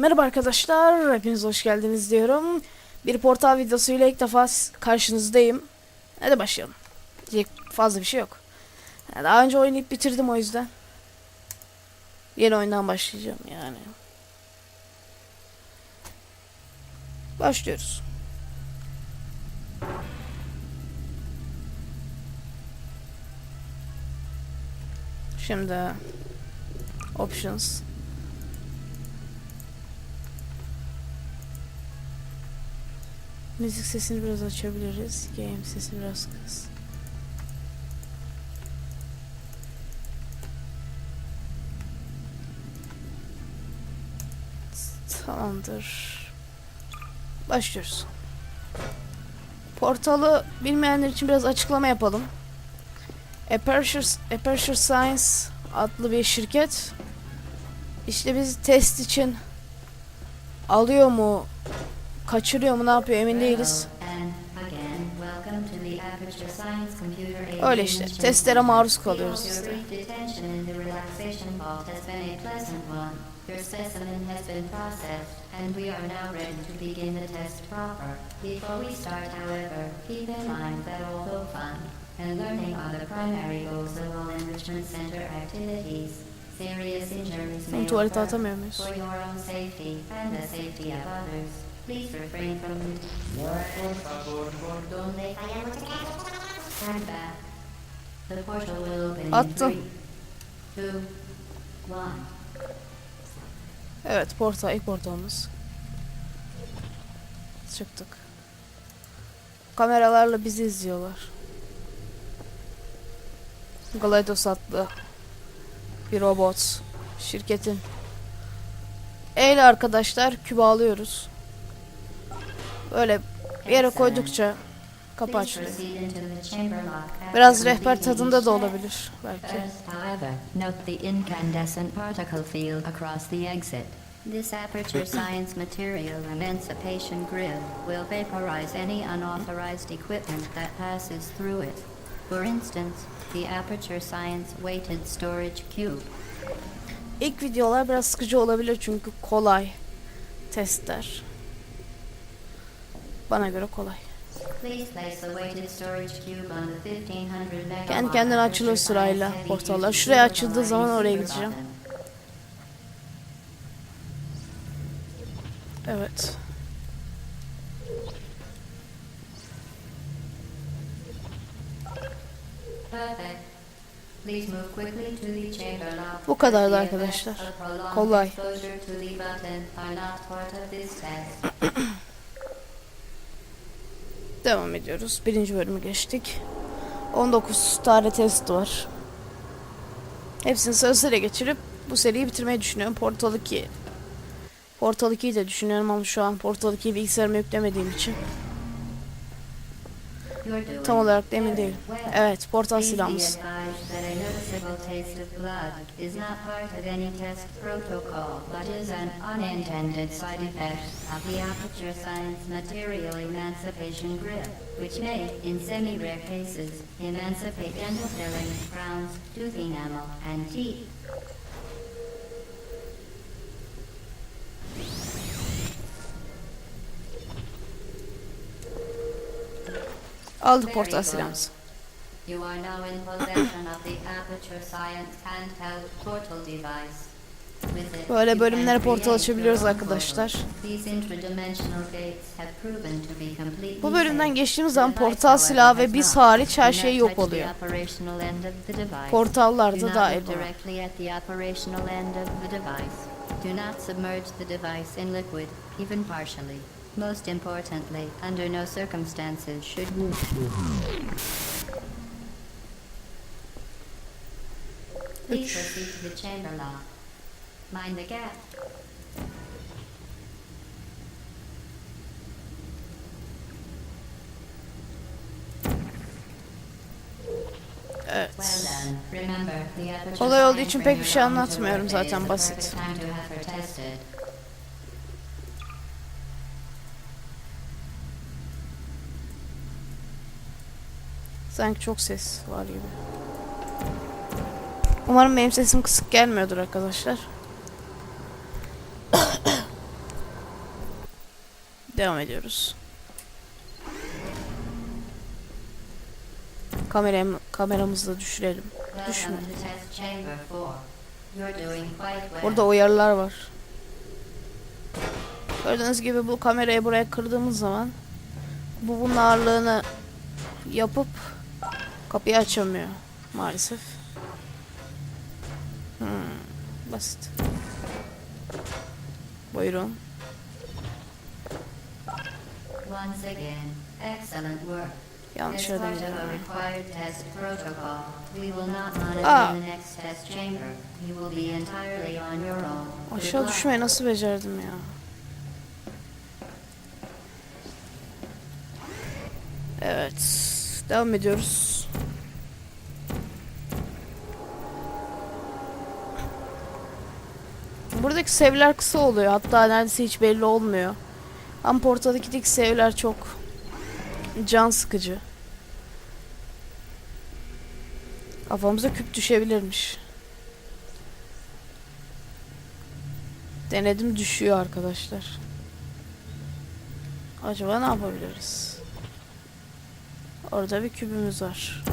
Merhaba arkadaşlar, hepiniz hoş geldiniz diyorum. Bir portal videosuyla ilk defa karşınızdayım. Hadi başlayalım. Diyecek fazla bir şey yok. Daha önce oynayıp bitirdim o yüzden. Yeni oyundan başlayacağım yani. Başlıyoruz. Şimdi options Müzik sesini biraz açabiliriz. Game sesi biraz kız. Tamamdır. Başlıyoruz. Portalı bilmeyenler için biraz açıklama yapalım. Aperture, Aperture Science adlı bir şirket. İşte biz test için alıyor mu, kaçırıyor mu, ne yapıyor emin değiliz. Öyle işte, testlere maruz kalıyoruz. Been processed, and learning are the primary goals of all enrichment center activities, serious injuries may occur. For your own safety and the safety of others, please refrain from donde Stand back. The portal will open in Attım. three, two, one. Evet, portal, ilk portalımız. Çıktık. Kameralarla bizi izliyorlar. GLaDOS adlı bir robot şirketin. Eyle arkadaşlar kübü alıyoruz. Böyle bir yere koydukça kapı açılıyor. Biraz rehber tadında da olabilir belki. This aperture science material emancipation grill will vaporize any unauthorized equipment that passes through it. For instance, the aperture science weighted storage cube. İlk videolar biraz sıkıcı olabilir çünkü kolay testler. Bana göre kolay. Please place the weighted storage cube on the 1500 megawatt Kendi kendine açılıyor sırayla portallar. Şuraya açıldığı zaman oraya gideceğim. Evet. Bu kadardı arkadaşlar. Kolay. exposure to the button are not part of this test. Devam ediyoruz. Birinci bölümü geçtik. 19 tane test var. Hepsini sıra sıra geçirip bu seriyi bitirmeyi düşünüyorum. Portal 2. Portal 2'yi de düşünüyorum ama şu an Portal 2'yi bilgisayarıma yüklemediğim için tam olarak emin değilim. Evet, portal silahımız. Advised that a noticeable taste of blood is not part of any test protocol, but is an unintended side effect of the aperture science material emancipation grip, which may, in semi-rare cases, emancipate dental fillings, crowns, tooth enamel, and teeth. Aldık portal silahımızı. You are now in possession of the aperture science handheld portal device. Böyle bölümlere portal açabiliyoruz arkadaşlar. Bu bölümden geçtiğimiz zaman portal silahı ve biz hariç her şey yok oluyor. Portallar da dahil. Do not submerge the device in liquid, even partially. Most importantly, under no circumstances should gap. Evet. Kolay olduğu için pek bir şey anlatmıyorum zaten, basit. Sanki çok ses var gibi. Umarım benim sesim kısık gelmiyordur arkadaşlar. Devam ediyoruz. Kameram, kameramızı da düşürelim. Düşme. Welcome to test chamber 4. You're doing quite well. Burada uyarılar var. Gördüğünüz gibi bu kamerayı buraya kırdığımız zaman bu bunun ağırlığını yapıp kapıyı açamıyor maalesef. Basit. Buyurun. Once again, excellent work. Yanlış As yerden part of gidiyorum. a required test protocol, we will not monitor the next test chamber. You will be entirely on your own. Good Aşağı düşmeyi nasıl becerdim ya? Evet. Devam ediyoruz. Buradaki sevler kısa oluyor. Hatta neredeyse hiç belli olmuyor. Ama Porto'daki sevler çok can sıkıcı. Kafamıza küp düşebilirmiş. Denedim düşüyor arkadaşlar. Acaba ne yapabiliriz? Orada bir kübümüz var.